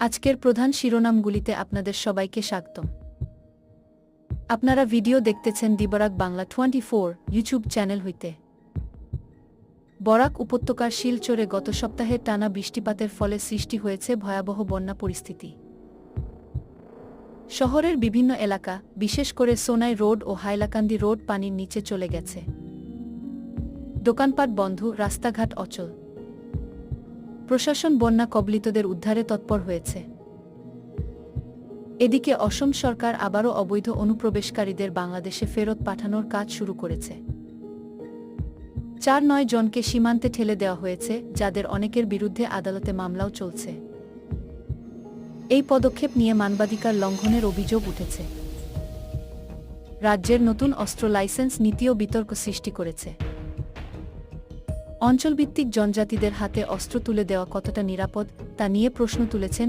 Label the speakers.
Speaker 1: আজকের প্রধান শিরোনামগুলিতে আপনাদের সবাইকে স্বাগতম। আপনারা ভিডিও দেখতেছেন দিবরাক বাংলা টোয়েন্টি ইউটিউব চ্যানেল হইতে। বরাক উপত্যকার শিলচরে গত সপ্তাহে টানা বৃষ্টিপাতের ফলে সৃষ্টি হয়েছে ভয়াবহ বন্যা পরিস্থিতি। শহরের বিভিন্ন এলাকা, বিশেষ করে সোনাই রোড ও হাইলাকান্দি রোড পানির নিচে চলে গেছে। দোকানপাট বন্ধ, রাস্তাঘাট অচল। প্রশাসন বন্যা কবলিতদের উদ্ধারে তৎপর হয়েছে। এদিকে অসম সরকার আবারও অবৈধ অনুপ্রবেশকারীদের বাংলাদেশে ফেরত পাঠানোর কাজ শুরু করেছে। চার নয় জনকে সীমান্তে ঠেলে দেওয়া হয়েছে, যাদের অনেকের বিরুদ্ধে আদালতে মামলাও চলছে। এই পদক্ষেপ নিয়ে মানবাধিকার লঙ্ঘনের অভিযোগ উঠেছে। রাজ্যের নতুন অস্ত্র লাইসেন্স নীতিও বিতর্ক সৃষ্টি করেছে। অঞ্চলভিত্তিক জনজাতিদের হাতে অস্ত্র তুলে দেওয়া কতটা নিরাপদ তা নিয়ে প্রশ্ন তুলেছেন